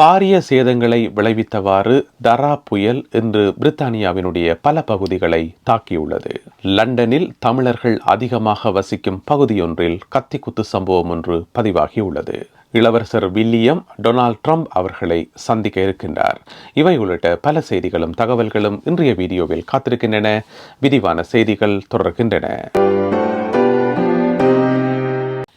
பாரிய சேதங்களை விளைவித்தவாறு தரா புயல் இன்று பிரித்தானியாவினுடைய பல பகுதிகளை தாக்கியுள்ளது. லண்டனில் தமிழர்கள் அதிகமாக வசிக்கும் பகுதியொன்றில் கத்திக்குத்து சம்பவம் ஒன்று பதிவாகியுள்ளது. இளவரசர் வில்லியம் டொனால்ட் ட்ரம்ப் அவர்களை சந்திக்க இருக்கின்றார். இவை உள்ளிட்ட பல செய்திகளும் தகவல்களும் இன்றைய வீடியோவில் காத்திருக்கின்றன. விரிவான செய்திகள் தொடர்கின்றன.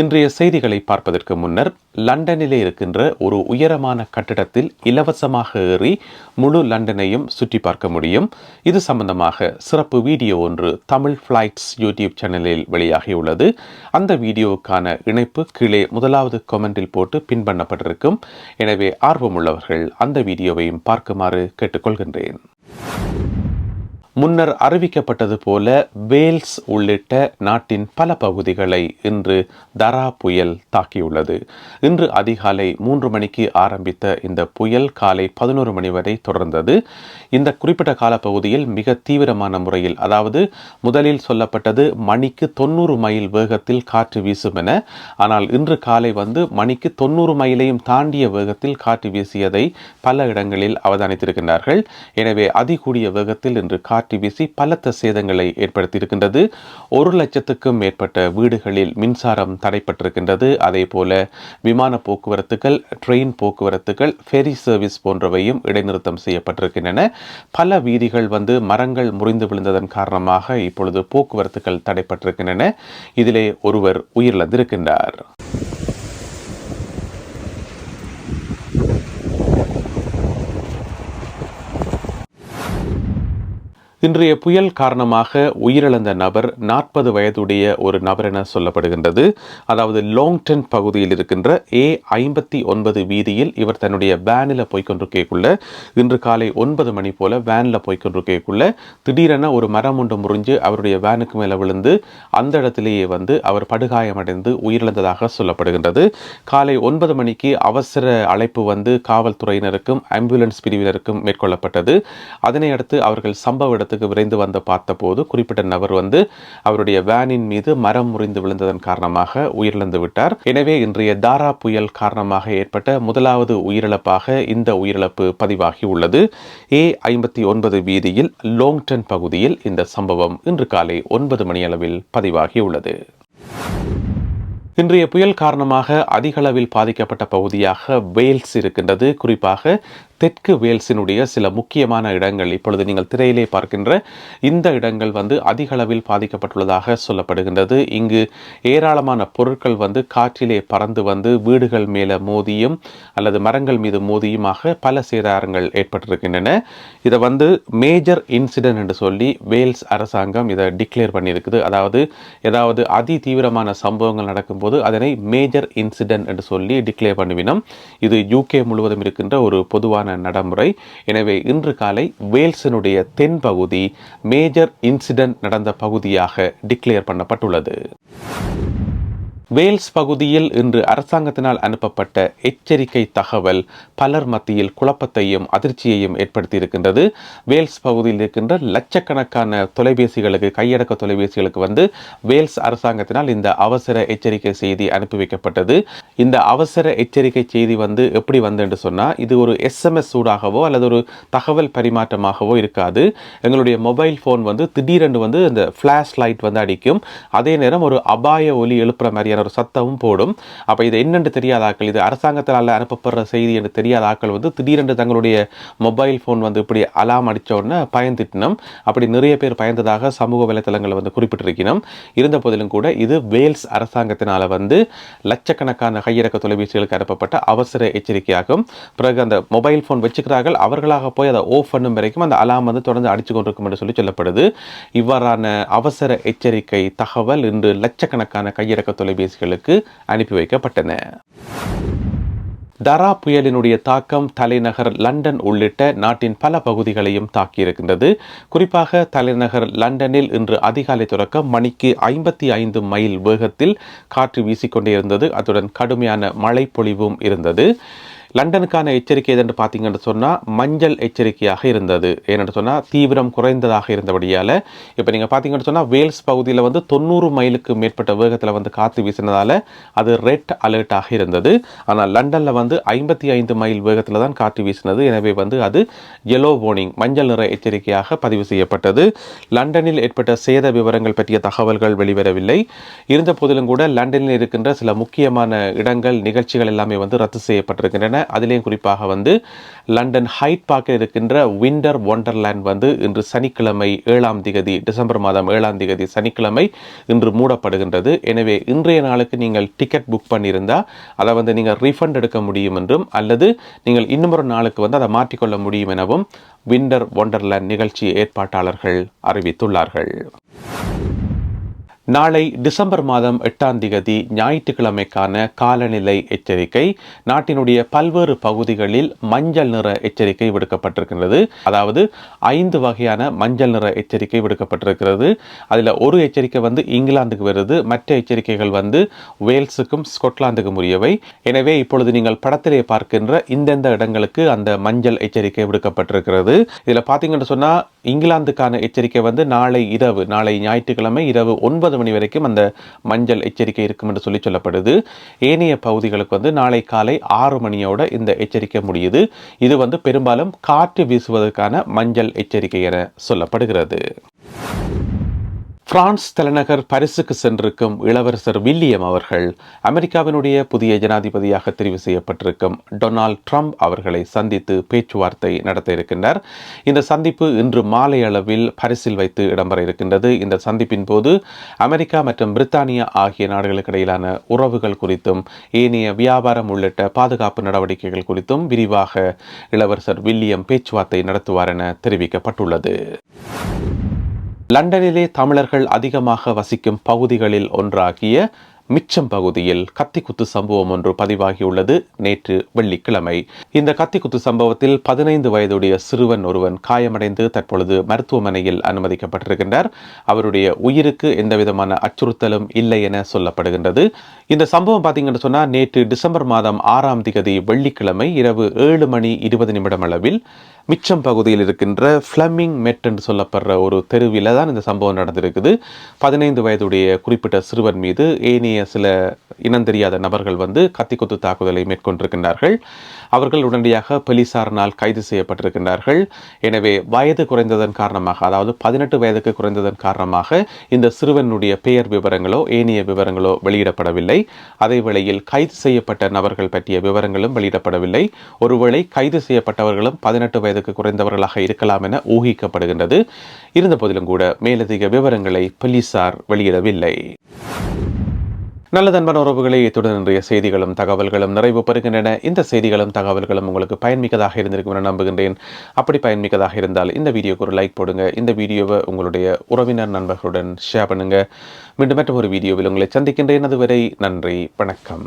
இன்றைய செய்திகளை பார்ப்பதற்கு முன்னர் லண்டனிலே இருக்கின்ற ஒரு உயரமான கட்டிடத்தில் இலவசமாக ஏறி முழு லண்டனையும் சுற்றி பார்க்க முடியும். இது சம்பந்தமாக சிறப்பு வீடியோ ஒன்று தமிழ் ஃப்ளைட்ஸ் யூடியூப் சேனலில் வெளியாகியுள்ளது. அந்த வீடியோவுக்கான இணைப்பு கீழே முதலாவது கொமெண்டில் போட்டு பின் பண்ணப்பட்டிருக்கும். எனவே ஆர்வமுள்ளவர்கள் அந்த வீடியோவையும் பார்க்குமாறு கேட்டுக்கொள்கின்றேன். முன்னர் அறிவிக்கப்பட்டது போல வேல்ஸ் உள்ளிட்ட நாட்டின் பல பகுதிகளை இன்று தரா புயல் தாக்கியுள்ளது. இன்று அதிகாலை மூன்று மணிக்கு ஆரம்பித்த இந்த புயல் காலை பதினோரு மணி வரை தொடர்ந்தது. இந்த குறிப்பிட்ட காலப்பகுதியில் மிக தீவிரமான முறையில் அதாவது முதலில் சொல்லப்பட்டது மணிக்கு தொண்ணூறு மைல் வேகத்தில் காற்று வீசும் என ஆனால் இன்று காலை வந்து மணிக்கு தொண்ணூறு மைலையும் தாண்டிய வேகத்தில் காற்று வீசியதை பல இடங்களில் அவதானித்திருக்கின்றார்கள். எனவே அதிகூடிய வேகத்தில் இன்று காற்று வீசி பலத்த சேதங்களை ஏற்படுத்தியிருக்கின்றது. ஒரு லட்சத்துக்கும் மேற்பட்ட வீடுகளில் மின்சாரம் தடைப்பட்டிருக்கின்றது. அதே போல விமான போக்குவரத்துகள் ட்ரெயின் போக்குவரத்துகள் ஃபெரி சர்வீஸ் போன்றவையும் இடைநிறுத்தம் செய்யப்பட்டிருக்கின்றன. பல வீதிகள் வந்து மரங்கள் முறிந்து விழுந்ததன் காரணமாக இப்பொழுது போக்குவரத்துகள் தடைப்பட்டிருக்கின்றன. இதிலே ஒருவர் உயிரிழந்திருக்கின்றார். இன்றைய புயல் காரணமாக உயிரிழந்த நபர் நாற்பது வயதுடைய ஒரு நபர் என சொல்லப்படுகின்றது. அதாவது லாங்டன் பகுதியில் இருக்கின்ற ஏ ஐம்பத்தி ஒன்பது வீதியில் இவர் தன்னுடைய வேனில் போய்கொண்டிருக்கக்குள்ள இன்று காலை ஒன்பது மணி போல வேனில் போய்கொண்டிருக்கக்குள்ள திடீரென ஒரு மரம் ஒன்று முறிஞ்சு அவருடைய வேனுக்கு மேலே விழுந்து அந்த இடத்திலேயே வந்து அவர் படுகாயமடைந்து உயிரிழந்ததாக சொல்லப்படுகின்றது. காலை ஒன்பது மணிக்கு அவசர அழைப்பு வந்து காவல்துறையினருக்கும் ஆம்புலன்ஸ் பிரிவினருக்கும் மேற்கொள்ளப்பட்டது. அதனை அடுத்து அவர்கள் சம்பவ இடத்துக்கு விரைந்து வந்து பார்த்தபோது குறிப்பிட்ட நபர் வந்து அவருடைய வேனின் மீது மரம் முறிந்து விழுந்ததன் காரணமாக உயிரிழந்து விட்டார். எனவே இன்றைய தாரா புயல் காரணமாக ஏற்பட்ட முதலாவது உயிரிழப்பாக இந்த உயிரிழப்பு பதிவாகி உள்ளது. ஏ ஐம்பத்தி ஒன்பது வீதியில் லோங்டன் பகுதியில் இந்த சம்பவம் இன்று காலை ஒன்பது மணியளவில் பதிவாகியுள்ளது இன்றைய புயல் காரணமாக அதிகளவில் பாதிக்கப்பட்ட பகுதியாக வேல்ஸ் இருக்கின்றது. குறிப்பாக தெற்கு வேல்ஸினுடைய சில முக்கியமான இடங்கள். இப்பொழுது நீங்கள் திரையிலே பார்க்கின்ற இந்த இடங்கள் வந்து அதிகளவில் பாதிக்கப்பட்டுள்ளதாக சொல்லப்படுகின்றது. இங்கு ஏராளமான பொருட்கள் வந்து காற்றிலே பறந்து வந்து வீடுகள் மேலே மோதியும் அல்லது மரங்கள் மீது மோதியுமாக பல சேதாரங்கள் ஏற்பட்டிருக்கின்றன. இதை வந்து மேஜர் இன்சிடென்ட் என்று சொல்லி வேல்ஸ் அரசாங்கம் இதை டிக்ளேர் பண்ணியிருக்குது. அதாவது ஏதாவது அதி தீவிரமான சம்பவங்கள் நடக்கும்போது அதனை மேஜர் இன்சிடென்ட் என்று சொல்லி டிக்ளேர் பண்ணுவினோம். இது யூகே முழுவதும் இருக்கின்ற ஒரு பொதுவான நடைமுறை. எனவே இன்று காலை வேல்ஸினுடைய தென் பகுதி மேஜர் இன்சிடென்ட் நடந்த பகுதியாக டிக்ளேர் பண்ணப்பட்டுள்ளது. வேல்ஸ் பகுதியில் இன்று அரசாங்கத்தினால் அனுப்பப்பட்ட எச்சரிக்கை தகவல் பலர் மத்தியில் குழப்பத்தையும் அதிர்ச்சியையும் ஏற்படுத்தியிருக்கின்றது. வேல்ஸ் பகுதியில் இருக்கின்ற லட்சக்கணக்கான தொலைபேசிகளுக்கு கையடக்க தொலைபேசிகளுக்கு வந்து வேல்ஸ் அரசாங்கத்தினால் இந்த அவசர எச்சரிக்கை செய்தி அனுப்பி வைக்கப்பட்டது. இந்த அவசர எச்சரிக்கை செய்தி வந்து எப்படி வந்து என்று சொன்னால் இது ஒரு எஸ்எம்எஸ் சூடாகவோ அல்லது ஒரு தகவல் பரிமாற்றமாகவோ இருக்காது. எங்களுடைய மொபைல் ஃபோன் வந்து திடீரென்று வந்து இந்த ஃப்ளாஷ் லைட் வந்து அடிக்கும். அதே நேரம் ஒரு அபாய ஒலி எழுப்புற மாதிரியான ஒரு சத்தமும் போடும். அப்போ இது என்னென்று தெரியாத ஆக்கள் இது அரசாங்கத்தினால் அனுப்பப்படுற செய்தி என்று தெரியாத ஆக்கள் வந்து திடீரென்று தங்களுடைய மொபைல் ஃபோன் வந்து இப்படி அலாம் அடித்த உடனே பயந்துட்டினோம் அப்படி நிறைய பேர் பயந்ததாக சமூக வலைத்தளங்களை வந்து குறிப்பிட்டிருக்கணும். இருந்த போதிலும் கூட இது வேல்ஸ் அரசாங்கத்தினால் வந்து லட்சக்கணக்கான கையிறக்க தொலைபேசிகளுக்கு அனுப்பப்பட்ட அவசர எச்சரிக்கையாகும். பிறகு அந்த மொபைல் ஃபோன் வச்சுக்கிறார்கள். அவர்களாக போய் அதை ஓஃப் பண்ணும் வரைக்கும் அந்த அலாம் வந்து தொடர்ந்து அடித்து கொண்டிருக்கும் என்று சொல்லி சொல்லப்படுது. இவ்வாறான அவசர எச்சரிக்கை தகவல் இன்று லட்சக்கணக்கான கையிறக்க தொலைபேசிகளுக்கு அனுப்பி வைக்கப்பட்டன. தரா புயலினுடைய தாக்கம் தலைநகர் லண்டன் உள்ளிட்ட நாட்டின் பல பகுதிகளையும் தாக்கியிருக்கின்றது. குறிப்பாக தலைநகர் லண்டனில் இன்று அதிகாலை தொடக்கம் மணிக்கு ஐம்பத்தி ஐந்து மைல் வேகத்தில் காற்று வீசிக்கொண்டே இருந்தது. அத்துடன் கடுமையான மழை பொழிவும் இருந்தது. லண்டனுக்கான எச்சரிக்கை எதுன்னு பார்த்தீங்கன்னு சொன்னால் மஞ்சள் எச்சரிக்கையாக இருந்தது. ஏன்னு சொன்னால் தீவிரம் குறைந்ததாக இருந்தபடியால் இப்போ நீங்கள் பார்த்தீங்கன்னு சொன்னால் வேல்ஸ் பகுதியில் வந்து தொண்ணூறு மைலுக்கு மேற்பட்ட வேகத்தில் வந்து காற்று வீசினதால் அது ரெட் அலர்ட்டாக இருந்தது. ஆனால் லண்டனில் வந்து ஐம்பத்தி ஐந்து மைல் வேகத்தில் தான் காற்று வீசினது. எனவே வந்து அது எல்லோ வார்னிங் மஞ்சள் நிற எச்சரிக்கையாக பதிவு செய்யப்பட்டது. லண்டனில் ஏற்பட்ட சேத விவரங்கள் பற்றிய தகவல்கள் வெளிவரவில்லை. இருந்த போதிலும் கூட லண்டனில் இருக்கின்ற சில முக்கியமான இடங்கள் நிகழ்ச்சிகள் எல்லாமே வந்து ரத்து செய்யப்பட்டிருக்கின்றன. அதிலேயும் குறிப்பாக வந்து லண்டன் ஹைட் பார்க்கில் இருக்கின்ற விண்டர் ஒண்டர்லேண்ட் வந்து இன்று சனிக்கிழமை ஏழாம் திகதி டிசம்பர் மாதம் ஏழாம் திகதி சனிக்கிழமை இன்று மூடப்படுகின்றது. எனவே இன்றைய நாளுக்கு நீங்கள் டிக்கெட் புக் பண்ணியிருந்தால் அதை வந்து நீங்கள் ரீஃபண்ட் எடுக்க முடியும் என்றும் அல்லது நீங்கள் இன்னுமொரு நாளுக்கு வந்து அதை மாற்றிக்கொள்ள முடியும் எனவும் விண்டர் ஒண்டர்லேண்ட் நிகழ்ச்சி ஏற்பாட்டாளர்கள் அறிவித்துள்ளார்கள். நாளை டிசம்பர் மாதம் எட்டாம் தேதி ஞாயிற்றுக்கிழமைக்கான காலநிலை எச்சரிக்கை. நாட்டினுடைய பல்வேறு பகுதிகளில் மஞ்சள் நிற எச்சரிக்கை விடுக்கப்பட்டிருக்கின்றது. அதாவது ஐந்து வகையான மஞ்சள் நிற எச்சரிக்கை விடுக்கப்பட்டிருக்கிறது. அதில் ஒரு எச்சரிக்கை வந்து இங்கிலாந்துக்கு வருது. மற்ற எச்சரிக்கைகள் வந்து வேல்ஸுக்கும் ஸ்கொட்லாந்துக்கும் உரியவை. எனவே இப்பொழுது நீங்கள் படத்திலே பார்க்கின்ற இந்தெந்த இடங்களுக்கு அந்த மஞ்சள் எச்சரிக்கை விடுக்கப்பட்டிருக்கிறது. இதில் பார்த்தீங்கன்னு சொன்னால் இங்கிலாந்துக்கான எச்சரிக்கை வந்து நாளை இரவு நாளை ஞாயிற்றுக்கிழமை இரவு ஒன்பது மணி வரைக்கும் அந்த மஞ்சள் எச்சரிக்கை இருக்கும் என்று சொல்லி சொல்லப்படுது. ஏனைய பகுதிகளுக்கு வந்து நாளை காலை ஆறு மணியோட இந்த எச்சரிக்கை முடியுது. இது வந்து பெரும்பாலும் காற்று வீசுவதற்கான மஞ்சள் எச்சரிக்கை என சொல்லப்படுகிறது. பிரான்ஸ் தலைநகர் பரிசுக்கு சென்றிருக்கும் இளவரசர் வில்லியம் அவர்கள் அமெரிக்காவினுடைய புதிய ஜனாதிபதியாக தெரிவு செய்யப்பட்டிருக்கும் டொனால்ட் ட்ரம்ப் அவர்களை சந்தித்து பேச்சுவார்த்தை நடத்த இருக்கின்றார் இந்த சந்திப்பு இன்று மாலை அளவில் பரிசில் வைத்து இடம்பெற இருக்கின்றது. இந்த சந்திப்பின் போது அமெரிக்கா மற்றும் பிரித்தானியா ஆகிய நாடுகளுக்கு இடையிலான உறவுகள் குறித்தும் ஏனைய வியாபாரம் உள்ளிட்ட பாதுகாப்பு நடவடிக்கைகள் குறித்தும் விரிவாக இளவரசர் வில்லியம் பேச்சுவார்த்தை நடத்துவார் என தெரிவிக்கப்பட்டுள்ளது. லண்டனிலே தமிழர்கள் அதிகமாக வசிக்கும் பகுதிகளில் ஒன்றாகிய மிச்சம் பகுதியில் கத்திக்குத்து சம்பவம் ஒன்று பதிவாகியுள்ளது நேற்று வெள்ளிக்கிழமை. இந்த கத்திக்குத்து சம்பவத்தில் பதினைந்து வயதுடைய சிறுவன் ஒருவன் காயமடைந்து தற்பொழுது மருத்துவமனையில் அனுமதிக்கப்பட்டிருக்கின்றார். அவருடைய உயிருக்கு எந்தவிதமான அச்சுறுத்தலும் இல்லை என சொல்லப்படுகின்றது. இந்த சம்பவம் பார்த்தீங்கன்னு சொன்னால் நேற்று டிசம்பர் மாதம் ஆறாம் திகதி வெள்ளிக்கிழமை இரவு ஏழு மணி இருபது நிமிடம் அளவில் மிச்சம் பகுதியில் இருக்கின்ற ஃப்ளமிங் மெட் என்று சொல்லப்படுற ஒரு தெருவில் தான் இந்த சம்பவம் நடந்திருக்குது. பதினைந்து வயதுடைய குறிப்பிட்ட சிறுவன் மீது ஏனைய சில இனந்தெரியாத நபர்கள் வந்து கத்திக்குத்து தாக்குதலை மேற்கொண்டிருக்கின்றார்கள். அவர்கள் உடனடியாக போலீசாரினால் கைது செய்யப்பட்டிருக்கின்றார்கள். எனவே வயது குறைந்ததன் காரணமாக அதாவது பதினெட்டு வயதுக்கு குறைந்ததன் காரணமாக இந்த சிறுவனுடைய பெயர் விவரங்களோ ஏனைய விவரங்களோ வெளியிடப்படவில்லை. அதே வேளையில் கைது செய்யப்பட்ட நபர்கள் பற்றிய விவரங்களும் வெளியிடப்படவில்லை. ஒருவேளை கைது செய்யப்பட்டவர்களும் பதினெட்டு வயது வயதுக்கு குறைந்தவர்களாக இருக்கலாம் என ஊகிக்கப்படுகின்றது. இருந்தபோதிலும் கூட மேலதிக விவரங்களை போலீசார் வெளியிடவில்லை. நல்ல அன்பான உறவுகளை இத்துடன் இன்றைய செய்திகளும் தகவல்களும் நிறைவு பெறுகின்றன. இந்த செய்திகளும் தகவல்களும் உங்களுக்கு பயன்மிக்கதாக இருந்திருக்கும் என நம்புகின்றேன். அப்படி பயன்மிக்கதாக இருந்தால் இந்த வீடியோக்கு ஒரு லைக் போடுங்க. இந்த வீடியோவை உங்களுடைய உறவினர் நண்பர்களுடன் ஷேர் பண்ணுங்க. மீண்டும் மற்ற ஒரு வீடியோவில் உங்களை சந்திக்கின்றேன். அதுவரை நன்றி வணக்கம்.